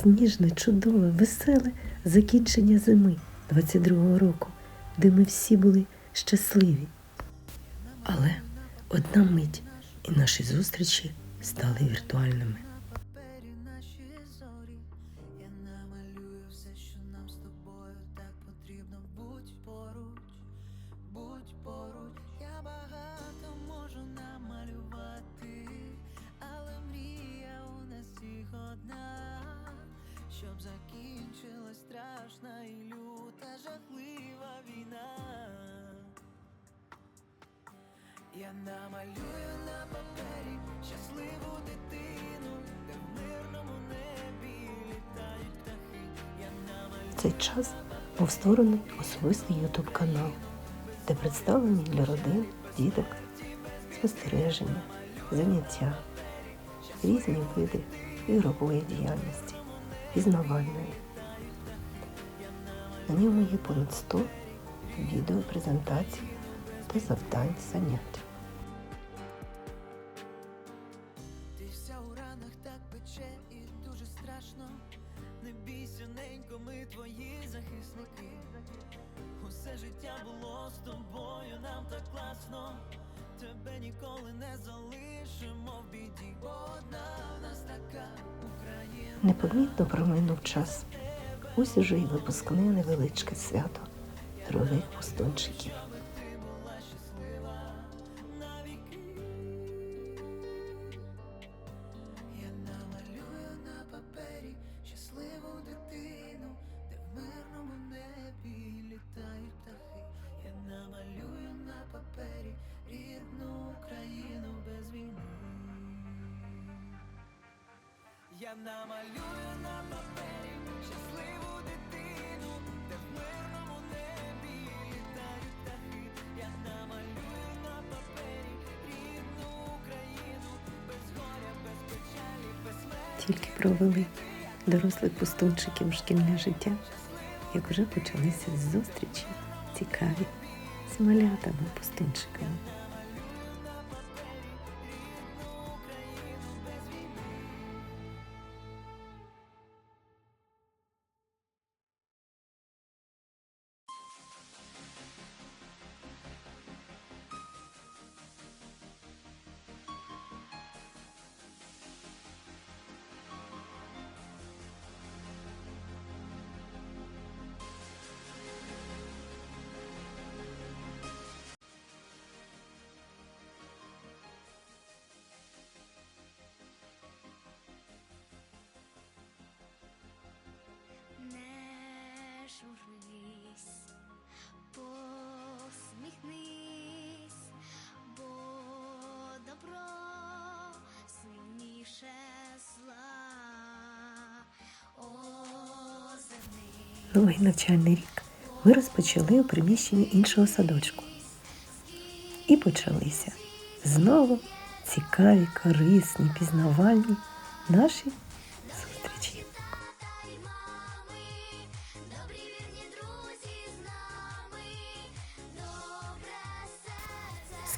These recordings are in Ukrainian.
сніжне, чудове, веселе закінчення зими 22-го року, де ми всі були щасливі. Але одна мить і наші зустрічі стали віртуальними. Я намалюю на папері щасливу дитину, де в мирному небі літають птахи. Я намалюю цей час був створений особистий ютуб канал, де представлені для родин, діток, спостереження, заняття, різні види ігрової діяльності, пізнавальної. На ньому є понад 100 відеопрезентацій та завдань занять. Вся у ранах так пече і дуже страшно. Не бійся, ненько, ми твої захисники. Усе життя було з тобою, нам так класно. Тебе ніколи не залишимо в біді. Одна в нас така Україна. Непомітно проминув час. Ось уже й випускне невеличке свято героїв пустунчиків. Намалюю на папері щасливу дитину, де в мирному небі літають птахи. Я намалюю на папері рідну Україну, без горя, без печалі, без смерті. Тільки провели дорослих пустунчиків шкільне життя, як вже почалися зустрічі цікаві з малятами пустунчиками. Журись, посміхнись, бо добро сильніше зла. Новий навчальний рік ми розпочали у приміщенні іншого садочку. І почалися знову цікаві, корисні, пізнавальні наші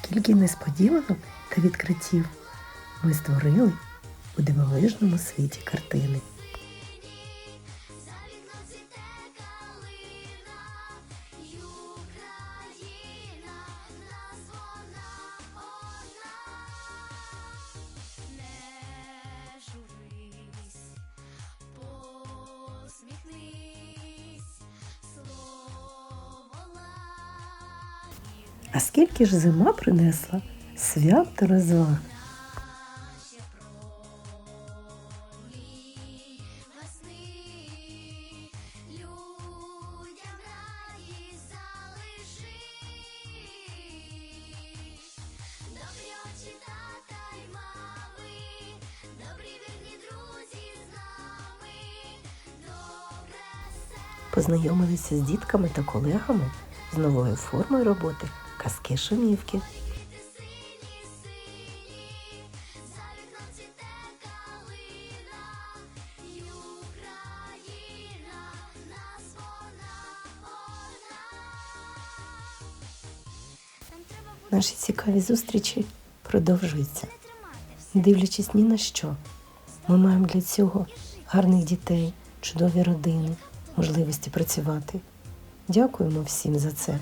Скільки несподіванок та відкриттів ми створили у дивовижному світі картини. А скільки ж зима принесла свят та розваг? Познайомилися з дітками та колегами з новою формою роботи казки шумівки. Наші цікаві зустрічі продовжуються. Дивлячись ні на що, ми маємо для цього гарних дітей, чудові родини, можливості працювати. Дякуємо всім за це.